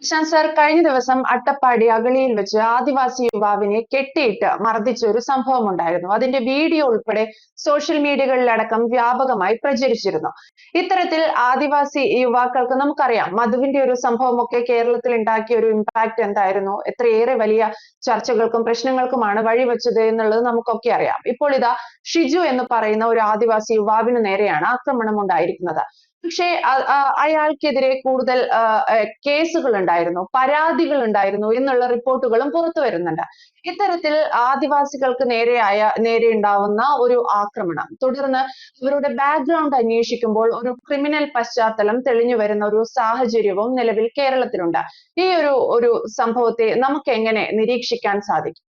Prashant sir കഴിഞ്ഞ ദിവസം അട്ടപ്പാടി അഗളിയിൽ വെച്ച് ആദിവാസി യുവാവിനെ കെട്ടിയിട്ട് മർദ്ദിച്ച ഒരു സംഭവം ഉണ്ടായിരുന്നു. അതിന്റെ വീഡിയോ ഉൾപ്പെടെ സോഷ്യൽ മീഡിയകളിലടക്കം വ്യാപകമായി പ്രചരിച്ചിരുന്നു. ഇത്തരത്തിൽ ആദിവാസി യുവാക്കൾക്ക് നമുക്കറിയാം മധുവിന്റെ ഒരു സംഭവമൊക്കെ കേരളത്തിൽ ഉണ്ടാക്കിയ ഒരു ഇമ്പാക്ട് എന്തായിരുന്നു? എത്രയേറെ വലിയ ചർച്ചകൾക്കും പ്രശ്നങ്ങൾക്കുമാണ് വഴിവെച്ചത് എന്നുള്ളത് നമുക്കൊക്കെ അറിയാം. ഇപ്പോൾ ഇതാ ഷിജു എന്ന് പറയുന്ന ഒരു ആദിവാസി യുവാവിന് നേരെയാണ് ആക്രമണം ഉണ്ടായിരിക്കുന്നത്. പക്ഷേ അയാൾക്കെതിരെ കൂടുതൽ കേസുകൾ ഉണ്ടായിരുന്നു പരാതികൾ ഉണ്ടായിരുന്നു എന്നുള്ള റിപ്പോർട്ടുകളും പുറത്തു വരുന്നുണ്ട്. ഇത്തരത്തിൽ ആദിവാസികൾക്ക് നേരെയായ നേരെ ഉണ്ടാവുന്ന ഒരു ആക്രമണം. തുടർന്ന് ഇവരുടെ ബാക്ക്ഗ്രൗണ്ട് അന്വേഷിക്കുമ്പോൾ ഒരു ക്രിമിനൽ പശ്ചാത്തലം തെളിഞ്ഞു വരുന്ന ഒരു സാഹചര്യവും നിലവിൽ കേരളത്തിലുണ്ട്. ഈ ഒരു ഒരു സംഭവത്തെ നമുക്ക് എങ്ങനെ നിരീക്ഷിക്കാൻ സാധിക്കും?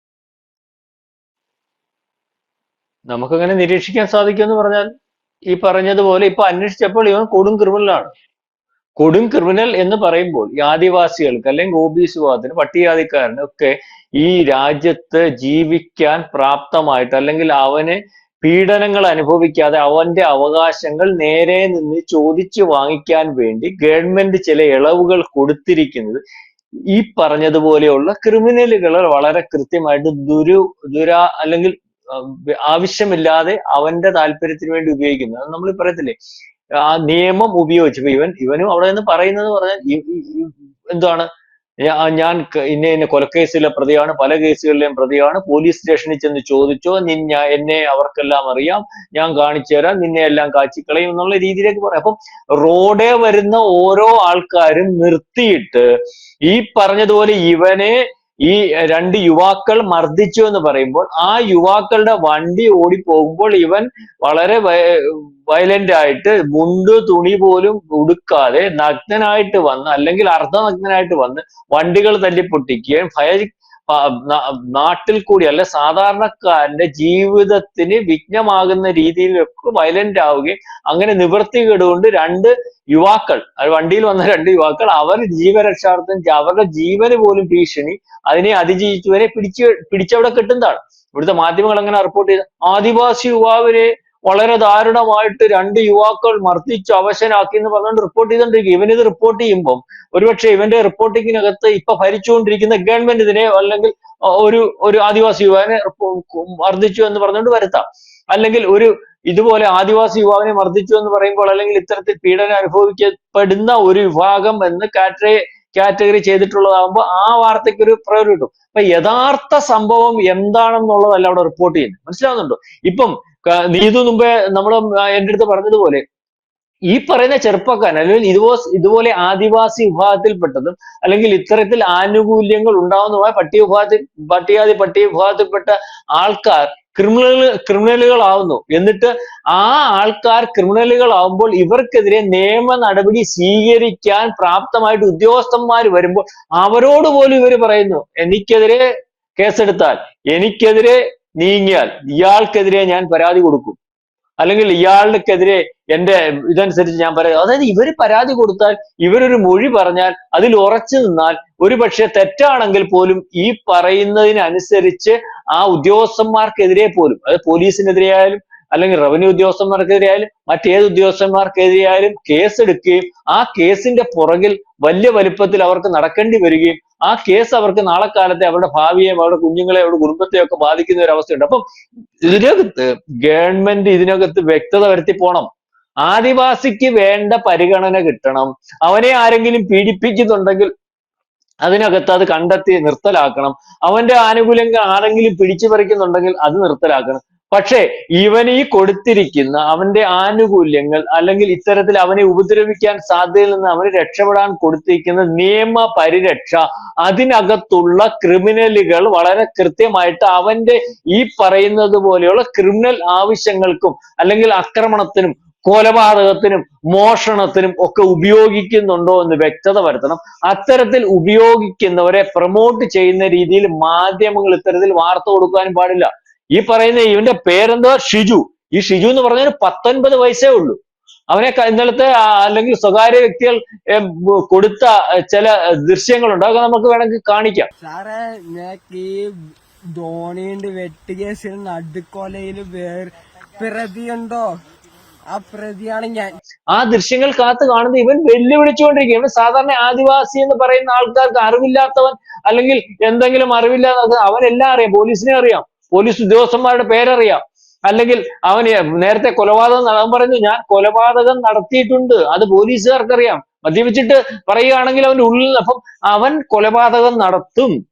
നമുക്കങ്ങനെ നിരീക്ഷിക്കാൻ സാധിക്കും എന്ന് പറഞ്ഞാൽ ഈ പറഞ്ഞതുപോലെ ഇപ്പൊ അന്വേഷിച്ചപ്പോൾ ഇവൻ കൊടും ക്രിമിനലാണ്. കൊടും ക്രിമിനൽ എന്ന് പറയുമ്പോൾ ഈ ആദിവാസികൾക്ക് അല്ലെങ്കിൽ ഒ ബി സി വിഭാഗത്തിന് പട്ടികജാതിക്കാരന് ഒക്കെ ഈ രാജ്യത്ത് ജീവിക്കാൻ പ്രാപ്തമായിട്ട് അല്ലെങ്കിൽ അവന് പീഡനങ്ങൾ അനുഭവിക്കാതെ അവന്റെ അവകാശങ്ങൾ നേരെ നിന്ന് ചോദിച്ചു വാങ്ങിക്കാൻ വേണ്ടി ഗവൺമെന്റ് ചില ഇളവുകൾ കൊടുത്തിരിക്കുന്നത് ഈ പറഞ്ഞതുപോലെയുള്ള ക്രിമിനലുകൾ വളരെ കൃത്യമായിട്ട് ദുരു ദുരാ അല്ലെങ്കിൽ ആവശ്യമില്ലാതെ അവന്റെ താല്പര്യത്തിന് വേണ്ടി ഉപയോഗിക്കുന്നത് അത് നമ്മൾ പറയത്തില്ലേ ആ നിയമം ഉപയോഗിച്ച് ഇവൻ ഇവനും അവിടെ നിന്ന് പറയുന്നത് പറഞ്ഞാൽ എന്താണ് ഞാൻ ഇന്നെ ഇന്ന കൊലക്കേസിലെ പ്രതിയാണ് പല കേസുകളിലെയും പ്രതിയാണ് പോലീസ് സ്റ്റേഷനിൽ ചെന്ന് ചോദിച്ചോ നിന്നെ എന്നെ അവർക്കെല്ലാം അറിയാം ഞാൻ കാണിച്ചു തരാം നിന്നെ എല്ലാം കാച്ചിക്കളയും എന്നുള്ള രീതിയിലേക്ക് പറയാം അപ്പം റോഡേ വരുന്ന ഓരോ ആൾക്കാരും നിർത്തിയിട്ട് ഈ പറഞ്ഞതുപോലെ ഇവനെ ഈ രണ്ട് യുവാക്കൾ മർദ്ദിച്ചു എന്ന് പറയുമ്പോൾ ആ യുവാക്കളുടെ വണ്ടി ഓടി പോകുമ്പോൾ ഇവൻ വളരെ വയലന്റ് ആയിട്ട് മുണ്ട് തുണി പോലും ഉടുക്കാതെ നഗ്നനായിട്ട് വന്ന് അല്ലെങ്കിൽ അർദ്ധനഗ്നനായിട്ട് വന്ന് വണ്ടികൾ തല്ലി പൊട്ടിക്കുകയും ഫയർ നാട്ടിൽ കൂടി അല്ലെ സാധാരണക്കാരന്റെ ജീവിതത്തിന് വിഘ്നമാകുന്ന രീതിയിലൊക്കെ വയലന്റ് ആവുകയും അങ്ങനെ നിവൃത്തികേടുകൊണ്ട് രണ്ട് യുവാക്കൾ വണ്ടിയിൽ വന്ന രണ്ട് യുവാക്കൾ അവർ ജീവരക്ഷാർത്ഥം അവരുടെ ജീവന് പോലും ഭീഷണി അതിനെ അതിജീവിച്ചവരെ പിടിച്ച് പിടിച്ചവിടെ കിട്ടുന്നതാണ്. ഇവിടുത്തെ മാധ്യമങ്ങൾ അങ്ങനെ റിപ്പോർട്ട് ചെയ്ത. ആദിവാസി യുവാവിനെ വളരെ ദാരുണമായിട്ട് രണ്ട് യുവാക്കൾ മർദ്ദിച്ച് അവശനാക്കി എന്ന് പറഞ്ഞുകൊണ്ട് റിപ്പോർട്ട് ചെയ്തുകൊണ്ടിരിക്കും ഇവനിത് റിപ്പോർട്ട് ചെയ്യുമ്പം ഒരുപക്ഷെ ഇവന്റെ റിപ്പോർട്ടിങ്ങിനകത്ത് ഇപ്പൊ ഭരിച്ചുകൊണ്ടിരിക്കുന്ന ഗവൺമെന്റ് ഇതിനെ അല്ലെങ്കിൽ ഒരു ഒരു ആദിവാസി യുവാവിനെ മർദ്ദിച്ചു എന്ന് പറഞ്ഞുകൊണ്ട് വരുത്താം. അല്ലെങ്കിൽ ഒരു ഇതുപോലെ ആദിവാസി യുവാവിനെ മർദ്ദിച്ചു എന്ന് പറയുമ്പോൾ അല്ലെങ്കിൽ ഇത്തരത്തിൽ പീഡനം അനുഭവിക്കപ്പെടുന്ന ഒരു വിഭാഗം എന്ന് കാറ്ററി കാറ്റഗറി ചെയ്തിട്ടുള്ളതാകുമ്പോൾ ആ വാർത്തയ്ക്ക് ഒരു പ്രയോജനം കിട്ടും. അപ്പൊ യഥാർത്ഥ സംഭവം എന്താണെന്നുള്ളതല്ല അവിടെ റിപ്പോർട്ട് ചെയ്യുന്നത്. മനസ്സിലാവുന്നുണ്ടോ? ഇപ്പം നീതു മുമ്പേ നമ്മൾ എന്റെ അടുത്ത് പറഞ്ഞതുപോലെ ഈ പറയുന്ന ചെറുപ്പക്കാരൻ അല്ലെങ്കിൽ ഇതുപോലെ ഇതുപോലെ ആദിവാസി വിഭാഗത്തിൽപ്പെട്ടതും അല്ലെങ്കിൽ ഇത്തരത്തിൽ ആനുകൂല്യങ്ങൾ ഉണ്ടാവുന്നതുമായ പട്ടിക വിഭാഗത്തിൽ പട്ടികാതി പട്ടിക വിഭാഗത്തിൽപ്പെട്ട ആൾക്കാർ ക്രിമിനൽ ക്രിമിനലുകളാവുന്നു. എന്നിട്ട് ആ ആൾക്കാർ ക്രിമിനലുകളാവുമ്പോൾ ഇവർക്കെതിരെ നിയമ നടപടി സ്വീകരിക്കാൻ പ്രാപ്തമായിട്ട് ഉദ്യോഗസ്ഥന്മാർ വരുമ്പോൾ അവരോട് പോലും ഇവർ പറയുന്നു എനിക്കെതിരെ കേസെടുത്താൽ എനിക്കെതിരെ നീങ്ങിയാൽ ഇയാൾക്കെതിരെ ഞാൻ പരാതി കൊടുക്കും. അല്ലെങ്കിൽ ഇയാൾക്കെതിരെ എന്റെ ഇതനുസരിച്ച് ഞാൻ പറയാം അതായത് ഇവർ പരാതി കൊടുത്താൽ ഇവരൊരു മൊഴി പറഞ്ഞാൽ അതിൽ ഉറച്ചു നിന്നാൽ ഒരു പക്ഷേ തെറ്റാണെങ്കിൽ പോലും ഈ പറയുന്നതിനനുസരിച്ച് ആ ഉദ്യോഗസ്ഥന്മാർക്കെതിരെ പോലും അത് പോലീസിനെതിരെയായാലും അല്ലെങ്കിൽ റവന്യൂ ഉദ്യോഗസ്ഥന്മാർക്കെതിരെ ആയാലും മറ്റേത് ഉദ്യോഗസ്ഥന്മാർക്കെതിരെ കേസെടുക്കുകയും ആ കേസിന്റെ പുറകിൽ വലിയ വലുപ്പത്തിൽ അവർക്ക് നടക്കേണ്ടി വരികയും ആ കേസ് അവർക്ക് നാളെ കാലത്തെ അവരുടെ ഭാവിയെ അവരുടെ കുഞ്ഞുങ്ങളെ അവരുടെ കുടുംബത്തെ ഒക്കെ ബാധിക്കുന്ന ഒരു അവസ്ഥയുണ്ട്. അപ്പം ഇതിനകത്ത് ഗവൺമെന്റ് ഇതിനകത്ത് വ്യക്തത വരുത്തി പോണം. ആദിവാസിക്ക് വേണ്ട പരിഗണന കിട്ടണം. അവനെ ആരെങ്കിലും പീഡിപ്പിക്കുന്നുണ്ടെങ്കിൽ അതിനകത്ത് അത് കണ്ടെത്തി നിർത്തലാക്കണം. അവന്റെ ആനുകൂല്യങ്ങൾ ആരെങ്കിലും പിടിച്ചു പറിക്കുന്നുണ്ടെങ്കിൽ അത് നിർത്തലാക്കണം. പക്ഷേ ഇവൻ ഈ കൊടുത്തിരിക്കുന്ന അവന്റെ ആനുകൂല്യങ്ങൾ അല്ലെങ്കിൽ ഇത്തരത്തിൽ അവനെ ഉപദ്രവിക്കാൻ സാധ്യതയിൽ നിന്ന് അവന് രക്ഷപ്പെടാൻ കൊടുത്തിരിക്കുന്ന നിയമ പരിരക്ഷ അതിനകത്തുള്ള ക്രിമിനലുകൾ വളരെ കൃത്യമായിട്ട് അവന്റെ ഈ പറയുന്നത് പോലെയുള്ള ക്രിമിനൽ ആവശ്യങ്ങൾക്കും അല്ലെങ്കിൽ ആക്രമണത്തിനും കൊലപാതകത്തിനും മോഷണത്തിനും ഒക്കെ ഉപയോഗിക്കുന്നുണ്ടോ എന്ന് വ്യക്തത വരുത്തണം. അത്തരത്തിൽ ഉപയോഗിക്കുന്നവരെ പ്രൊമോട്ട് ചെയ്യുന്ന രീതിയിൽ മാധ്യമങ്ങൾ ഇത്തരത്തിൽ വാർത്ത കൊടുക്കാനും പാടില്ല. ഈ പറയുന്ന ഇവന്റെ പേരെന്തോ? ഷിജു. ഈ ഷിജു എന്ന് പറഞ്ഞാൽ പത്തൊൻപത് വയസ്സേ ഉള്ളൂ. അവനെ ഇന്നലത്തെ അല്ലെങ്കിൽ സ്വകാര്യ വ്യക്തികൾ കൊടുത്ത ചില ദൃശ്യങ്ങളുണ്ട്. അതൊക്കെ നമുക്ക് വേണമെങ്കിൽ കാണിക്കാം. സാറേ ഞാൻ ഈ ധോണിയുണ്ട് വെട്ടുകേസിൽ നടുക്കൊലയിൽ പ്രതിയുണ്ടോ? ആ പ്രതിയാണ് ഞാൻ. ആ ദൃശ്യങ്ങൾ കാത്ത് കാണുന്ന ഇവൻ വെല്ലുവിളിച്ചുകൊണ്ടിരിക്കും ഇവൻ സാധാരണ ആദിവാസി എന്ന് പറയുന്ന ആൾക്കാർക്ക് അറിവില്ലാത്തവൻ അല്ലെങ്കിൽ എന്തെങ്കിലും അറിവില്ലാത്ത അവനെല്ലാം അറിയാം. പോലീസിനെ അറിയാം. പോലീസ് ഉദ്യോഗസ്ഥന്മാരുടെ പേരറിയാം. അല്ലെങ്കിൽ അവന് നേരത്തെ കൊലപാതകം അവൻ പറയുന്നു ഞാൻ കൊലപാതകം നടത്തിയിട്ടുണ്ട്. അത് പോലീസുകാർക്കറിയാം. മദ്യപിച്ചിട്ട് പറയുകയാണെങ്കിൽ അവന്റെ ഉള്ളിൽ അപ്പം അവൻ കൊലപാതകം നടത്തും.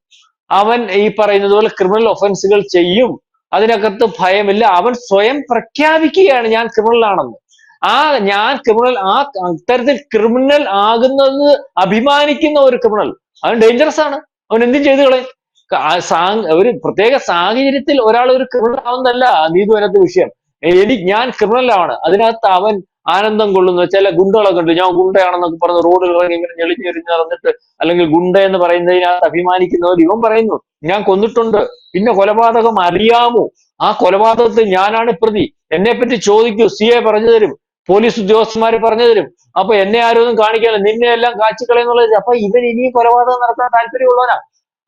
അവൻ ഈ പറയുന്നത് പോലെ ക്രിമിനൽ ഒഫൻസുകൾ ചെയ്യും. അതിനകത്ത് ഭയമില്ല. അവൻ സ്വയം പ്രഖ്യാപിക്കുകയാണ് ഞാൻ ക്രിമിനൽ ആണെന്ന്. ആ ഞാൻ ക്രിമിനൽ ആ അത്തരത്തിൽ ക്രിമിനൽ ആകുന്നത് അഭിമാനിക്കുന്ന ഒരു ക്രിമിനൽ അവൻ ഡേഞ്ചറസ് ആണ്. അവൻ എന്തും ചെയ്തു കളയും. ഒരു പ്രത്യേക സാഹചര്യത്തിൽ ഒരാൾ ഒരു ക്രിമിനൽ ആവുന്നതല്ല നീതിപരത്തെ വിഷയം. എനിക്ക് ഞാൻ ക്രിമിനലാണ് അതിനകത്ത് അവൻ ആനന്ദം കൊള്ളുന്നു. ചില ഗുണ്ടകളൊക്കെ ഉണ്ട്. ഞാൻ ഗുണ്ടയാണെന്നൊക്കെ പറഞ്ഞ് റോഡിൽ ഇങ്ങനെ ഞെളിഞ്ഞെറിഞ്ഞ് നടന്നിട്ട് അല്ലെങ്കിൽ ഗുണ്ട എന്ന് പറയുന്നതിനകത്ത് അഭിമാനിക്കുന്നവർ ഇവൻ പറയുന്നു ഞാൻ കൊന്നിട്ടുണ്ട്. പിന്നെ കൊലപാതകം അറിയാമോ? ആ കൊലപാതകത്തിൽ ഞാനാണ് പ്രതി. എന്നെ പറ്റി ചോദിക്കൂ. സി എ പറഞ്ഞു തരും. പോലീസ് ഉദ്യോഗസ്ഥന്മാര് പറഞ്ഞു തരും. അപ്പൊ എന്നെ ആരും കാണിക്കാനില്ല. നിന്നെ എല്ലാം കാച്ചിക്കളയെന്നുള്ളത് അപ്പൊ ഇവൻ ഇനിയും കൊലപാതകം നടത്താൻ താല്പര്യമുള്ളവനാ.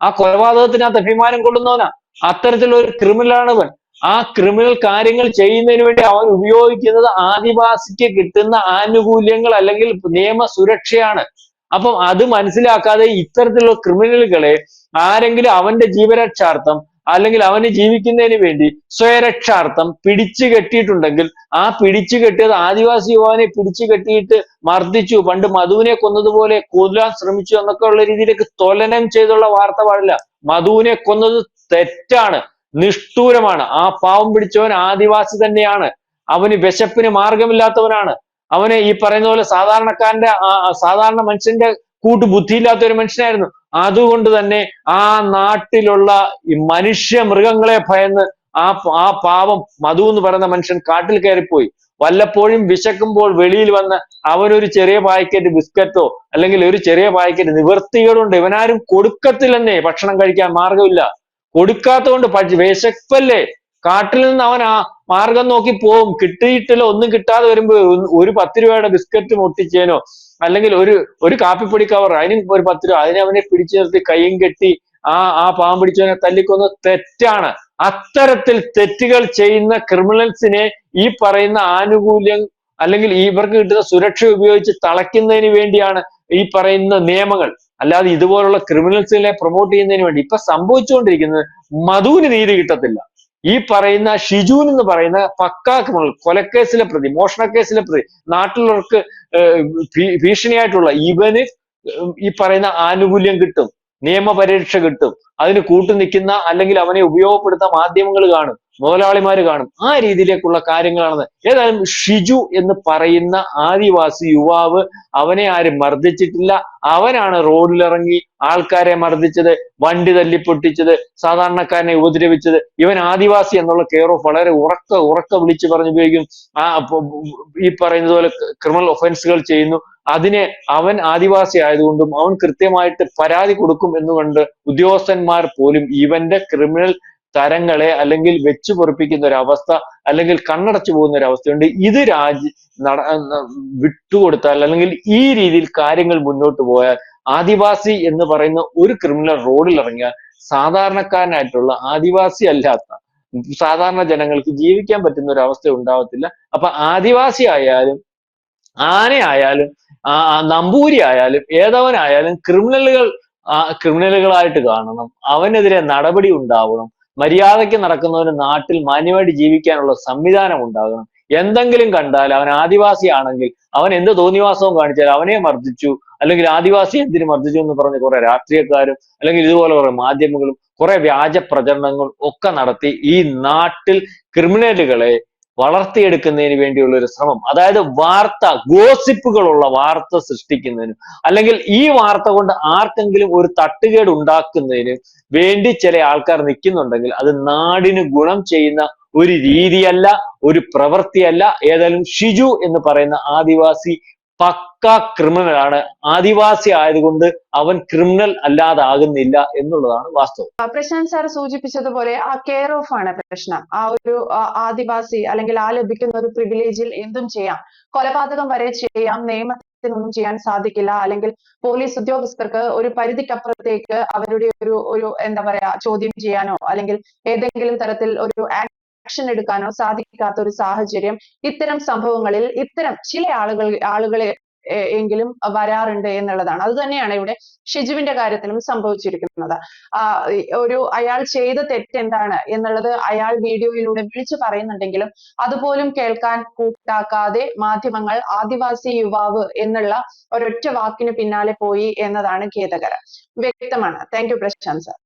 ആ കൊലപാതകത്തിനകത്ത് അഭിമാനം കൊള്ളുന്നവനാ. അത്തരത്തിലുള്ള ഒരു ക്രിമിനലാണ് അവൻ ആ ക്രിമിനൽ കാര്യങ്ങൾ ചെയ്യുന്നതിന് വേണ്ടി അവൻ ഉപയോഗിക്കുന്നത് ആദിവാസിക്ക് കിട്ടുന്ന ആനുകൂല്യങ്ങൾ അല്ലെങ്കിൽ നിയമ സുരക്ഷയാണ്. അപ്പം അത് മനസ്സിലാക്കാതെ ഇത്തരത്തിലുള്ള ക്രിമിനലുകളെ ആരെങ്കിലും അവന്റെ ജീവരക്ഷാർത്ഥം അല്ലെങ്കിൽ അവന് ജീവിക്കുന്നതിന് വേണ്ടി സ്വയരക്ഷാർത്ഥം പിടിച്ചു കെട്ടിയിട്ടുണ്ടെങ്കിൽ ആ പിടിച്ചു കെട്ടിയത് ആദിവാസി യുവാവിനെ പിടിച്ചു കെട്ടിയിട്ട് മർദ്ദിച്ചു. പണ്ട് മധുവിനെ കൊന്നതുപോലെ കൊല്ലാൻ ശ്രമിച്ചു എന്നൊക്കെ ഉള്ള രീതിയിലേക്ക് തൊലനം ചെയ്തുള്ള വാർത്ത പാടില്ല. മധുവിനെ കൊന്നത് തെറ്റാണ്. നിഷ്ഠൂരമാണ്. ആ പാവം പിടിച്ചവൻ ആദിവാസി തന്നെയാണ്. അവന് വിശപ്പിന് മാർഗമില്ലാത്തവനാണ്. അവന് ഈ പറയുന്ന പോലെ സാധാരണക്കാരന്റെ സാധാരണ മനുഷ്യന്റെ കൂട്ട് ബുദ്ധിയില്ലാത്ത ഒരു മനുഷ്യനായിരുന്നു. അതുകൊണ്ട് തന്നെ ആ നാട്ടിലുള്ള മനുഷ്യ മൃഗങ്ങളെ ഭയന്ന് ആ ആ പാവം മധു എന്ന് പറയുന്ന മനുഷ്യൻ കാട്ടിൽ കയറിപ്പോയി. വല്ലപ്പോഴും വിശക്കുമ്പോൾ വെളിയിൽ വന്ന് അവനൊരു ചെറിയ പാക്കറ്റ് ബിസ്ക്കറ്റോ അല്ലെങ്കിൽ ഒരു ചെറിയ പാക്കറ്റ് നിവൃത്തികളുണ്ട് ഇവനാരും കൊടുക്കത്തില്ലെന്നേ. ഭക്ഷണം കഴിക്കാൻ മാർഗമില്ല കൊടുക്കാത്തതുകൊണ്ട് കൊണ്ട് വിശപ്പല്ലേ? കാട്ടിൽ നിന്ന് അവൻ ആ മാർഗം നോക്കി പോവും. കിട്ടിയിട്ടില്ല ഒന്നും കിട്ടാതെ വരുമ്പോ ഒരു പത്ത് രൂപയുടെ ബിസ്ക്കറ്റ് പൊട്ടിച്ചേനോ അല്ലെങ്കിൽ ഒരു ഒരു കാപ്പിപ്പൊടി കവർ അതിന് ഒരു പത്ത് രൂപ അതിനെ അവനെ പിടിച്ചു നിർത്തി കൈയും കെട്ടി ആ ആ പാവം പിടിച്ചവനെ തല്ലിക്കൊന്ന് തെറ്റാണ്. അത്തരത്തിൽ തെറ്റുകൾ ചെയ്യുന്ന ക്രിമിനൽസിനെ ഈ പറയുന്ന ആനുകൂല്യം അല്ലെങ്കിൽ ഇവർക്ക് കിട്ടുന്ന സുരക്ഷ ഉപയോഗിച്ച് തളയ്ക്കുന്നതിന് വേണ്ടിയാണ് ഈ പറയുന്ന നിയമങ്ങൾ. അല്ലാതെ ഇതുപോലുള്ള ക്രിമിനൽസിനെ പ്രൊമോട്ട് ചെയ്യുന്നതിന് വേണ്ടി ഇപ്പൊ സംഭവിച്ചുകൊണ്ടിരിക്കുന്നത് മധുവിന് നീതി കിട്ടത്തില്ല. ഈ പറയുന്ന ഷിജുൻ എന്ന് പറയുന്ന പക്കാ കൊലക്കേസിലെ പ്രതി മോഷണക്കേസിലെ പ്രതി നാട്ടിലുള്ളവർക്ക് ഭീഷണിയായിട്ടുള്ള ഇവന് ഈ പറയുന്ന ആനുകൂല്യം കിട്ടും നിയമപരീക്ഷ കിട്ടും അതിന് കൂട്ടു നിൽക്കുന്ന അല്ലെങ്കിൽ അവനെ ഉപയോഗപ്പെടുത്താൻ മാധ്യമങ്ങൾ കാണും. മുതലാളിമാര് കാണും. ആ രീതിയിലേക്കുള്ള കാര്യങ്ങളാണ് ഏതായാലും ഷിജു എന്ന് പറയുന്ന ആദിവാസി യുവാവ് അവനെ ആരും മർദ്ദിച്ചിട്ടില്ല. അവനാണ് റോഡിലിറങ്ങി ആൾക്കാരെ മർദ്ദിച്ചത് വണ്ടി തല്ലിപ്പൊട്ടിച്ചത് സാധാരണക്കാരനെ ഉപദ്രവിച്ചത്. ഇവൻ ആദിവാസി എന്നുള്ള കെയർ ഓഫ് വളരെ ഉറക്ക ഉറക്ക വിളിച്ചു പറഞ്ഞുപയോഗിക്കും ആ ഈ പറയുന്നത് പോലെ ക്രിമിനൽ ഒഫൻസുകൾ ചെയ്യുന്നു. അതിനെ അവൻ ആദിവാസി ആയതുകൊണ്ടും അവൻ കൃത്യമായിട്ട് പരാതി കൊടുക്കും എന്നുകൊണ്ട് ഉദ്യോഗസ്ഥന്മാർ പോലും ഇവന്റെ ക്രിമിനൽ തരങ്ങളെ അല്ലെങ്കിൽ വെച്ചു പൊറപ്പിക്കുന്ന ഒരു അവസ്ഥ അല്ലെങ്കിൽ കണ്ണടച്ചു പോകുന്ന ഒരു അവസ്ഥയുണ്ട് ഇത് രാജ്യ നട വിട്ടുകൊടുത്താൽ അല്ലെങ്കിൽ ഈ രീതിയിൽ കാര്യങ്ങൾ മുന്നോട്ട് പോയാൽ ആദിവാസി എന്ന് പറയുന്ന ഒരു ക്രിമിനൽ റോഡിൽ ഇറങ്ങിയാൽ സാധാരണക്കാരനായിട്ടുള്ള ആദിവാസി അല്ലാത്ത സാധാരണ ജനങ്ങൾക്ക് ജീവിക്കാൻ പറ്റുന്ന ഒരു അവസ്ഥ ഉണ്ടാവത്തില്ല. അപ്പൊ ആദിവാസി ആയാലും ആനയായാലും നമ്പൂരി ആയാലും ഏതവനായാലും ക്രിമിനലുകൾ ക്രിമിനലുകളായിട്ട് കാണണം. അവനെതിരെ നടപടി ഉണ്ടാവണം. മര്യാദയ്ക്ക് നടക്കുന്നവന് നാട്ടിൽ മാന്യമായിട്ട് ജീവിക്കാനുള്ള സംവിധാനം ഉണ്ടാകണം. എന്തെങ്കിലും കണ്ടാൽ അവൻ ആദിവാസി ആണെങ്കിൽ അവൻ എന്ത് തോന്നിവാസവും കാണിച്ചാൽ അവനെ മർദ്ദിച്ചു അല്ലെങ്കിൽ ആദിവാസി എന്തിനു മർദ്ദിച്ചു എന്ന് പറഞ്ഞ് കുറെ രാഷ്ട്രീയക്കാരും അല്ലെങ്കിൽ ഇതുപോലെ കുറെ മാധ്യമങ്ങളും കുറെ വ്യാജ പ്രചരണങ്ങൾ ഒക്കെ നടത്തി ഈ നാട്ടിൽ ക്രിമിനലുകളെ വളർത്തിയെടുക്കുന്നതിന് വേണ്ടിയുള്ള ഒരു ശ്രമം. അതായത് വാർത്ത ഗോസിപ്പുകളുള്ള വാർത്ത സൃഷ്ടിക്കുന്നതിനും. അല്ലെങ്കിൽ ഈ വാർത്ത കൊണ്ട് ആർക്കെങ്കിലും ഒരു തട്ടുകേട് ഉണ്ടാക്കുന്നതിന് വേണ്ടി ചില ആൾക്കാർ നിൽക്കുന്നുണ്ടെങ്കിൽ അത് നാടിന് ഗുണം ചെയ്യുന്ന ഒരു രീതിയല്ല ഒരു പ്രവൃത്തിയല്ല. ഏതായാലും ഷിജു എന്ന് പറയുന്ന ആദിവാസി പക്ക ക്രിമിനൽ ആണ് ആദിവാസി ആയതുകൊണ്ട് അവൻ ക്രിമിനൽ അല്ലാതാകുന്നില്ല എന്നുള്ളതാണ് വാസ്തവം. പ്രശാന്ത് സാർ സൂചിപ്പിച്ചതുപോലെ ആ കെയർ ഓഫ് ആണ് പ്രശ്നം. ആ ഒരു ആദിവാസി അല്ലെങ്കിൽ ആ ലഭിക്കുന്ന ഒരു പ്രിവിലേജിൽ എന്തും ചെയ്യാം. കൊലപാതകം വരെ ചെയ്യാം. നിയമത്തിനൊന്നും ചെയ്യാൻ സാധിക്കില്ല. അല്ലെങ്കിൽ പോലീസ് ഉദ്യോഗസ്ഥർക്ക് ഒരു പരിധിക്കപ്പുറത്തേക്ക് അവരുടെ ഒരു ഒരു എന്താ പറയാ ചോദ്യം ചെയ്യാനോ അല്ലെങ്കിൽ ഏതെങ്കിലും തരത്തിൽ ഒരു ആക്ഷൻ എടുക്കാനോ സാധിക്കാത്ത ഒരു സാഹചര്യം ഇത്തരം സംഭവങ്ങളിൽ ഇത്തരം ചില ആളുകൾ ആളുകളെ എങ്കിലും വരാറുണ്ട് എന്നുള്ളതാണ്. അത് തന്നെയാണ് ഇവിടെ ഷിജുവിന്റെ കാര്യത്തിലും സംഭവിച്ചിരിക്കുന്നത്. ഒരു അയാൾ ചെയ്ത തെറ്റ് എന്താണ് എന്നുള്ളത് അയാൾ വീഡിയോയിലൂടെ വിളിച്ചു പറയുന്നുണ്ടെങ്കിലും അതുപോലും കേൾക്കാൻ കൂട്ടാക്കാതെ മാധ്യമങ്ങൾ ആദിവാസി യുവാവ് എന്നുള്ള ഒരൊറ്റ വാക്കിന് പിന്നാലെ പോയി എന്നതാണ് ഖേദകരം. വ്യക്തമാണ്. Thank you Prashant sir